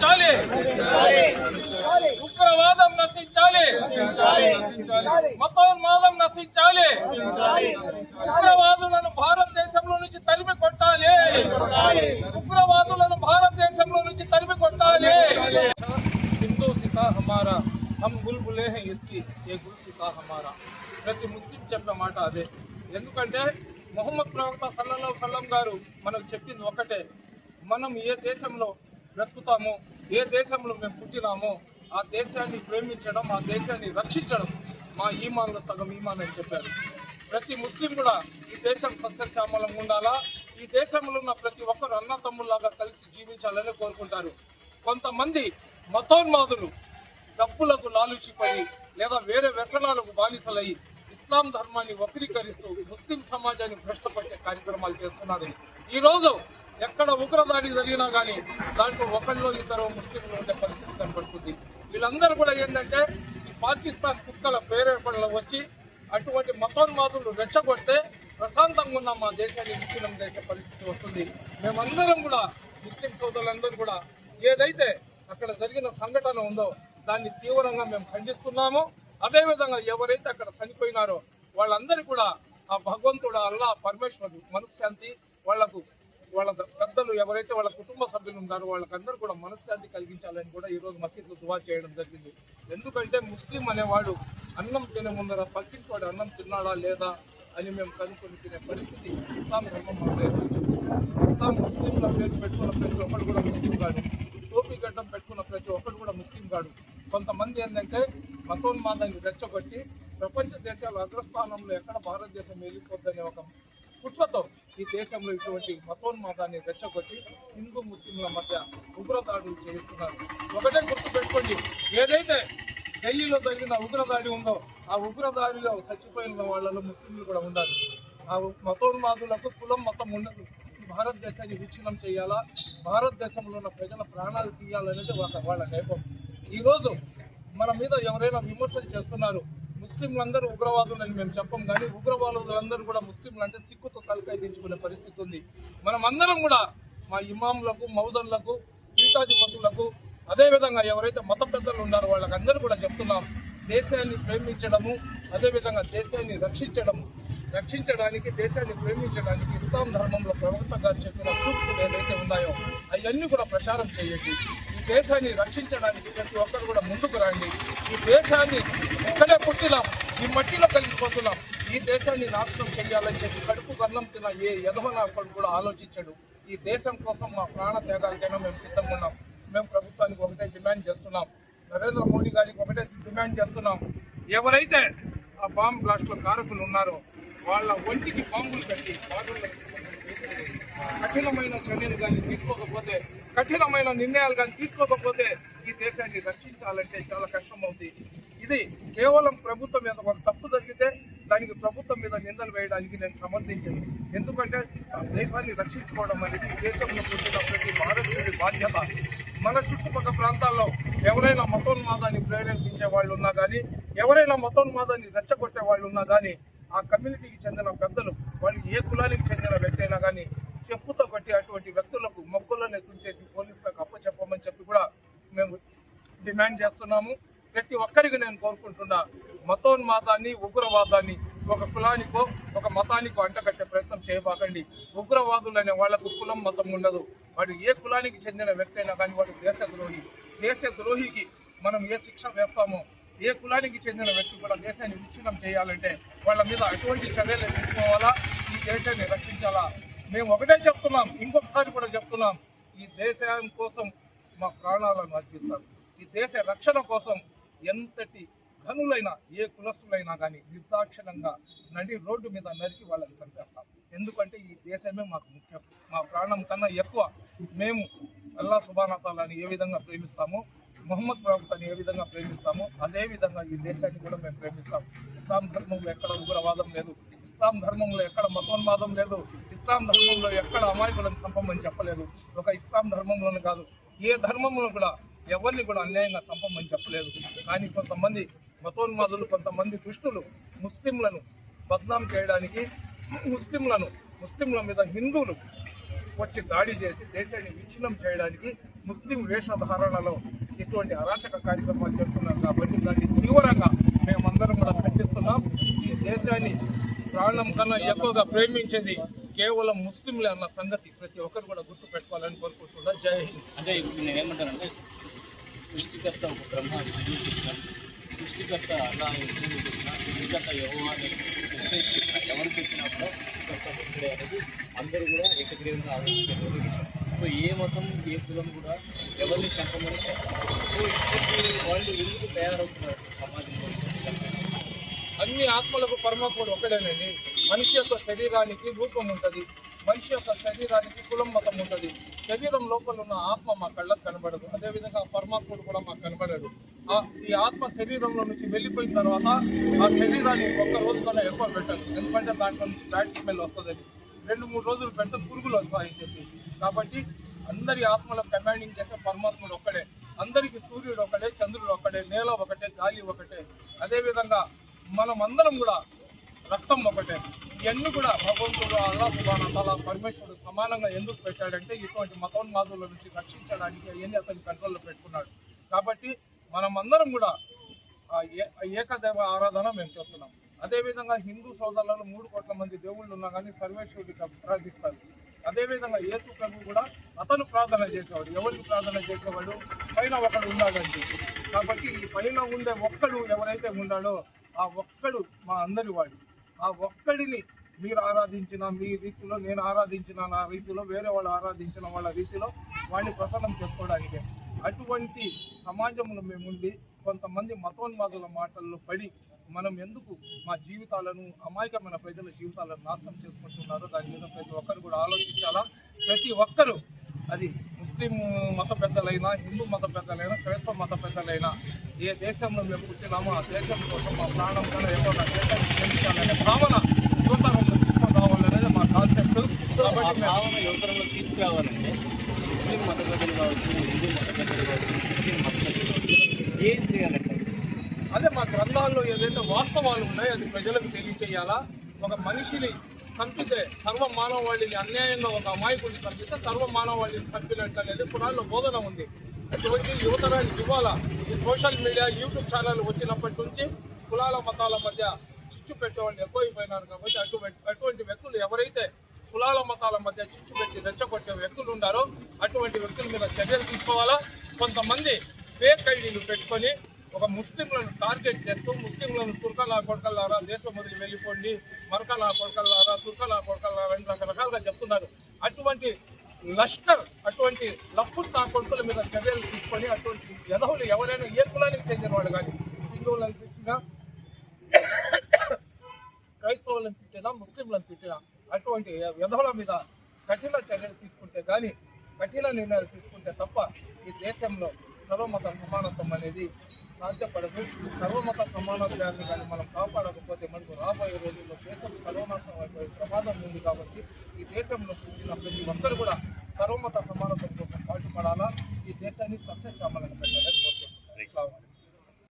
నశించాలి. ఉగ్రవాదం నశించాలి. మతోన్మాదం నశించాలి. ఉగ్రవాదులను భారతదేశంలో నుంచి తరిమి కొట్టాలి. ఉగ్రవాదులను భారతదేశంలో నుంచి తరిమి కొట్టాలి. హిందూ సితా హమారా హమ్ బుల్బులే హై ఇస్కి ఏ గుల్ సితా హమారా ప్రతి ముస్లిం చెప్పే మాట అదే. ఎందుకంటే మొహమ్మద్ ప్రవక్త సల్లల్లాహు సల్లం గారు మనకు చెప్పింది ఒకటే. మనం ఏ దేశంలో బ్రతుకుతామో ఏ దేశంలో మేము పుట్టినామో ఆ దేశాన్ని ప్రేమించడం ఆ దేశాన్ని రక్షించడం మా ఈమాన్లో సగం ఈమాన్ అని చెప్పారు. ప్రతి ముస్లిం కూడా ఈ దేశం సస్యశ్యామలంగా ఉండాలా? ఈ దేశంలో ఉన్న ప్రతి ఒక్కరు అన్నతమ్ముల్లాగా కలిసి జీవించాలని కోరుకుంటారు. కొంతమంది మతోన్మాదులు డబ్బులకు లాలుచిపడి లేదా వేరే వ్యసనాలకు బానిసలై ఇస్లాం ధర్మాన్ని వక్రీకరిస్తూ ముస్లిం సమాజాన్ని భ్రష్టపట్టే కార్యక్రమాలు చేస్తున్నారు. ఈ రోజు ఎక్కడ ఉగ్రదాడి జరిగినా కానీ దాంట్లో ఒకళ్ళు ఇద్దరు ముస్లింలు ఉండే పరిస్థితి కనబడుతుంది వీళ్ళందరూ కూడా ఏంటంటే ఈ పాకిస్తాన్ కుక్కల ప్రేరేపణలు వచ్చి అటువంటి మతోన్మాదులు రెచ్చగొడితే ప్రశాంతంగా ఉన్న మా దేశాన్ని విచ్ఛిన్నం చేసే పరిస్థితి వస్తుంది. మేమందరం కూడా ముస్లిం సోదరులందరూ కూడా ఏదైతే అక్కడ జరిగిన సంఘటన ఉందో దాన్ని తీవ్రంగా మేము ఖండిస్తున్నాము. అదేవిధంగా ఎవరైతే అక్కడ చనిపోయినారో వాళ్ళందరూ కూడా ఆ భగవంతుడు అల్లా పరమేశ్వరుడు మనశ్శాంతి వాళ్ళకు వాళ్ళ పెద్దలు ఎవరైతే వాళ్ళ కుటుంబ సభ్యులు ఉన్నారో వాళ్ళకందరూ కూడా మనశ్శాంతి కలిగించాలని కూడా ఈ రోజు దువా చేయడం జరిగింది. ఎందుకంటే ముస్లిం అనేవాడు అన్నం తినే ముందర పక్కింటివాడు అన్నం తిన్నాడా లేదా అని మేము కనుక్కొని తినే పరిస్థితి ఇస్లాం ధర్మం మనకు ఇస్లాం ముస్లింల పేరు పెట్టుకున్న ప్రతి ఒక్కడు కూడా ముస్లిం కాదు. టోపీ గడ్డం పెట్టుకున్న ప్రతి ఒక్కడు కూడా ముస్లిం కాడు కొంతమంది ఏంటంటే మతోన్మాదాన్ని రెచ్చగొట్టి ప్రపంచ దేశాల అగ్రస్థానంలో ఎక్కడ భారతదేశం వెళ్ళిపోద్దనే ఒక కుట్రతో ఈ దేశంలో ఇటువంటి మతోన్మాదాన్ని రెచ్చగొట్టి హిందూ ముస్లింల మధ్య ఉగ్రదాడులు చేయిస్తున్నారు. ఒకటే గుర్తు పెట్టుకోండి ఏదైతే ఢిల్లీలో జరిగిన ఉగ్రదాడి ఉందో ఆ ఉగ్రదాడిలో చచ్చిపోయిన వాళ్ళలో ముస్లింలు కూడా ఉండాలి. ఆ మతోన్మాదులకు కులం మతం ఉండదు. భారతదేశాన్ని విచ్ఛిన్నం చేయాలా? భారతదేశంలో ఉన్న ప్రజల ప్రాణాలు తీయాలనేది వాళ్ళ వాళ్ళ నేపం. ఈరోజు మన మీద ఎవరైనా విమర్శలు చేస్తున్నారు ముస్లింలందరూ ఉగ్రవాదులని మేము చెప్పం కానీ ఉగ్రవాదులందరూ కూడా ముస్లింలు అంటే సిక్కుతో తలకాయ దించుకునే పరిస్థితి ఉంది. మనం అందరం కూడా మా ఇమాంలకు మౌజన్లకు పీఠాధిపతులకు అదేవిధంగా ఎవరైతే మత పెద్దలు ఉన్నారో వాళ్ళకందరూ కూడా చెప్తున్నాం దేశాన్ని ప్రేమించడము అదేవిధంగా దేశాన్ని రక్షించడము. రక్షించడానికి దేశాన్ని ప్రేమించడానికి ఇస్లాం ధర్మంలో ప్రవక్త గారు చెప్పిన సూక్తులు ఏదైతే ఉన్నాయో అవన్నీ కూడా ప్రచారం చేయండి. ఈ దేశాన్ని రక్షించడానికి ప్రతి ఒక్కరు కూడా ముందుకు రండి. ఈ దేశాన్ని ఇక్కడే పుట్టినాం. ఈ మట్టిలో కలిగిపోతున్నాం ఈ దేశాన్ని నాశనం చేయాలని చెప్పి కడుపు గన్నం తిన్న ఏ యదవనాకుడు కూడా ఆలోచించడు. ఈ దేశం కోసం మా ప్రాణ త్యాగాలకైనా మేము సిద్ధంగా ఉన్నాం. మేము ప్రభుత్వానికి ఒకటే డిమాండ్ చేస్తున్నాం. నరేంద్ర మోడీ గారికి ఒకటే డిమాండ్ చేస్తున్నాం. ఎవరైతే ఆ బాంబ్ బ్లాస్ట్లో కారకులు ఉన్నారో వాళ్ళ ఒంటికి బాంబులు కట్టి కఠినమైన చర్యలు కానీ తీసుకోకపోతే కఠినమైన నిర్ణయాలు కానీ తీసుకోకపోతే ఈ దేశాన్ని రక్షించాలంటే చాలా కష్టం అవుతుంది ఇది కేవలం ప్రభుత్వం మీద ఒక తప్పు జరిగితే దానికి ప్రభుత్వం మీద నిందలు వేయడానికి నేను సమర్థించను ఎందుకంటే దేశాన్ని రక్షించుకోవడం అనేది దేశంలో పుట్టిన ప్రతి భారతీయుడి బాధ్యత. మన చుట్టుపక్కల ప్రాంతాల్లో ఎవరైనా మతోన్మాదాన్ని ప్రేరేపించే వాళ్ళు ఉన్నా కానీ ఎవరైనా మతోన్మాదాన్ని రెచ్చగొట్టే వాళ్ళు ఉన్నా కానీ ఆ కమ్యూనిటీకి చెందిన పెద్దలు వాళ్ళు ఏ కులానికి చెందిన వ్యక్తి అయినా కానీ చెప్పుతో కొట్టి అటువంటి వ్యక్తులకు మొక్కులను ఎత్తులు చేసి పోలీసులకు అప్పచెప్పమని చెప్పి కూడా మేము డిమాండ్ చేస్తున్నాము. ప్రతి ఒక్కరికి నేను కోరుకుంటున్నా మతోన్మాదాన్ని ఉగ్రవాదాన్ని ఒక కులానికో ఒక మతానికో అంటగట్టే ప్రయత్నం చేయబాకండి. ఉగ్రవాదులు అనే వాళ్ళకు కులం మతం ఉండదు. వాడు ఏ కులానికి చెందిన వ్యక్తి అయినా కానీ వాడు దేశద్రోహి దేశద్రోహికి మనం ఏ శిక్ష వేస్తామో ఏ కులానికి చెందిన వ్యక్తి కూడా దేశాన్ని విచ్ఛిన్నం చేయాలంటే వాళ్ళ మీద అటువంటి చర్యలు తీసుకోవాలా? ఈ దేశాన్ని రక్షించాలా? మేము ఒకటే చెప్తున్నాం ఇంకొకసారి కూడా చెప్తున్నాం. ఈ దేశం కోసం మా ప్రాణాలను అర్పిస్తాం ఈ దేశ రక్షణ కోసం ఎంతటి ఘనులైనా ఏ కులస్తులైనా కానీ నిర్దాక్షిణంగా నడి రోడ్డు మీద నరికి వాళ్ళని చంపేస్తాం. ఎందుకంటే ఈ దేశమే మాకు ముఖ్యం. మా ప్రాణం కన్నా ఎక్కువ మేము అల్లా సుబానతాలని ఏ విధంగా ప్రేమిస్తామో మొహమ్మద్ ప్రవక్తని ఏ విధంగా ప్రేమిస్తామో అదే విధంగా ఈ దేశాన్ని కూడా మేము ప్రేమిస్తాం. ఇస్లాం ధర్మంలో ఎక్కడ ఉగ్రవాదం లేదు. ఇస్లాం ధర్మంలో ఎక్కడ మతోన్మాదం లేదు. ఇస్లాం ధర్మంలో ఎక్కడ అమాయకులను చంపమని చెప్పలేదు. ఒక ఇస్లాం ధర్మంలోనే కాదు. ఏ ధర్మంలో కూడా ఎవరిని కూడా అన్యాయంగా చంపమని చెప్పలేదు. కానీ కొంతమంది మతోన్మాదులు కొంతమంది దుష్టులు ముస్లింలను బద్నాం చేయడానికి ముస్లింలను ముస్లింల మీద హిందువులు వచ్చి దాడి చేసి దేశాన్ని విచ్ఛిన్నం చేయడానికి ముస్లిం వేషధారణలో ఇటువంటి అరాచక కార్యక్రమాలు చేస్తున్నారు. కాబట్టి దాన్ని తీవ్రంగా మేమందరం కూడా ఖండిస్తున్నాం. ఈ దేశాన్ని ప్రాణం కన్నా ఎక్కువగా ప్రేమించేది కేవలం ముస్లింలే అన్న సంగతి ప్రతి ఒక్కరు కూడా గుర్తు పెట్టుకోవాలని కోరుకుంటున్నా. జై హింద్. అంటే ఇప్పుడు నేను ఏమంటానంటే సృష్టికర్త ఒక బ్రహ్మ విష్ణువు సృష్టికర్త అలా సృష్టికర్త యెహోవా ఎవరు చెప్పినా కూడా సృష్టికర్త ఒక్కడే అనేది అందరూ కూడా ఏకగ్రీవంగా ఆలోచించేటువంటి సో ఏ మతం ఏ కులం కూడా ఎవరిని చంపమని సో ఇప్పటికీ వాళ్ళు ఎందుకు తయారవుతున్నారు సమాజంలో అన్ని ఆత్మలకు పరమాత్ముడు ఒకడేనండి మనిషి యొక్క శరీరానికి రూపం ఉంటుంది. మనిషి యొక్క శరీరానికి కులం మతం ఉంటుంది శరీరం లోపల ఉన్న ఆత్మ మా కళ్ళకు కనబడదు. అదేవిధంగా పరమాత్ముడు కూడా మాకు కనబడడు. ఈ ఆత్మ శరీరంలో నుంచి వెళ్ళిపోయిన తర్వాత ఆ శరీరాన్ని ఒక్క రోజు కన్నా ఎక్కువ పెట్టాలి ఎందుకంటే దాంట్లో నుంచి బ్యాడ్ స్మెల్ వస్తుందని. రెండు మూడు రోజులు పెడితే పురుగులు వస్తాయని చెప్పి. కాబట్టి అందరి ఆత్మల కమాండింగ్ చేసే పరమాత్ముడు ఒక్కడే. అందరికి సూర్యుడు ఒకటే చంద్రుడు ఒకటే నేల ఒకటే గాలి ఒకటే. అదేవిధంగా మనమందరం కూడా రక్తం ఒకటే. ఇవన్నీ కూడా భగవంతుడు అల్లా సుబాన తల పరమేశ్వరుడు సమానంగా ఎందుకు పెట్టాడంటే ఇటువంటి మతోన్మాదుల నుంచి రక్షించడానికి అవన్నీ అతని కంట్రోల్లో పెట్టుకున్నాడు. కాబట్టి మనం అందరం కూడా ఏ- ఆ ఏకదైవ ఆరాధన మేము చేస్తున్నాం. అదేవిధంగా హిందూ సోదరులలో మూడు కోట్ల మంది దేవుళ్ళు ఉన్నా కానీ సర్వేశ్వరుడికి ప్రార్థిస్తారు. అదేవిధంగా యేసు ప్రభు కూడా అతను ప్రార్థన చేసేవాడు ఎవరికి ప్రార్థన చేసేవాడు? పైన ఒకడు ఉన్నాడండి. కాబట్టి ఈ పైన ఉండే ఒక్కడు ఎవరైతే ఉన్నాడో ఆ ఒక్కడు మా అందరి వాడు. ఆ ఒక్కడిని మీరు ఆరాధించిన మీ రీతిలో నేను ఆరాధించిన నా రీతిలో వేరే వాళ్ళు ఆరాధించిన వాళ్ళ రీతిలో వాడిని ప్రసన్నం చేసుకోవడానికే అటువంటి సమాజంలో మేముండి కొంతమంది మతోన్మాదుల మాటల్లో పడి మనం ఎందుకు మా జీవితాలను అమాయకమైన ప్రజల జీవితాలను నాశనం చేసుకుంటున్నారో దాని మీద ప్రతి ఒక్కరు కూడా ఆలోచించాలా? ప్రతి ఒక్కరూ అది ముస్లిం మత పెద్దలైనా హిందూ మత పెద్దలైనా క్రైస్తవ మత పెద్దలైనా ఏ దేశంలో మేము పుట్టినామో ఆ దేశం కోసం మా ప్రాణం కన్నా ఎక్కువ నా దేశాన్ని ప్రేమించాలనే భావన యువతరంలో తీసుకొని రావాలనేది మా కాన్సెప్ట్ కాబట్టి భావన యువతరంలో తీసుకురావాలంటే ముస్లిం మత పెద్దలు కావచ్చు హిందూ మత పెద్దలు కావచ్చు క్రిస్టియన్ మత పెద్దలు కావచ్చు ఏం చేయాలంటే? అదే మా గ్రంథాల్లో ఏదైతే వాస్తవాలు ఉన్నాయో అది ప్రజలకు తెలియచేయాలా? ఒక మనిషిని చంపితే సర్వ మానవాళిని అన్యాయంగా ఒక అమాయకుడిని చంపితే సర్వ మానవాళిని చంపినట్టు అనేది పురాణంలో బోధన ఉంది. అటువంటి యువతరానికి ఇవ్వాలా? ఈ సోషల్ మీడియా యూట్యూబ్ ఛానల్ వచ్చినప్పటి నుంచి కులాల మతాల మధ్య చిచ్చు పెట్టేవాళ్ళు ఎక్కువైపోయినారు కాబట్టి అటువంటి అటువంటి వ్యక్తులు ఎవరైతే కులాల మతాల మధ్య చిచ్చు పెట్టి రెచ్చగొట్టే వ్యక్తులు ఉన్నారో అటువంటి వ్యక్తుల మీద చర్యలు తీసుకోవాలా? కొంతమంది ఫేక్ ఐడీలు పెట్టుకొని ఒక ముస్లింలను టార్గెట్ చేస్తూ ముస్లింలను తుర్కలా కొడకల్లారా దేశం వదిలి వెళ్ళిపోండి మరకలా కొడకల్లారా తుర్కలా కొడకల్లారా అని రకరకాలుగా చెప్తున్నారు. అటువంటి లష్కర్ అటువంటి లఫ్ట్ నా కొడుకుల మీద చర్యలు తీసుకొని అటువంటి యదవులు ఎవరైనా ఏ కులానికి చెందిన వాళ్ళు కానీ హిందువులను తిట్టినా క్రైస్తవులను తిట్టినా ముస్లింలను తిట్టినా అటువంటి విధవుల మీద కఠిన చర్యలు తీసుకుంటే కానీ కఠిన నిర్ణయాలు తీసుకుంటే తప్ప ఈ దేశంలో సర్వమత సమానత్వం అనేది సాధ్యపడదు. సర్వమత సమానత్వాన్ని కానీ మనం కాపాడకపోతే మనకు రాబోయే రోజుల్లో దేశం సర్వనాశం అయిపోయే ప్రమాదం ఉంది కాబట్టి ఈ దేశంలో పుట్టిన ప్రతి ఒక్కరు కూడా సర్వమత సమానత్వం కోసం పాటుపడాలా? ఈ దేశాన్ని సస్యశ్యామలను పెట్టాలని కోరుకుంటున్నాను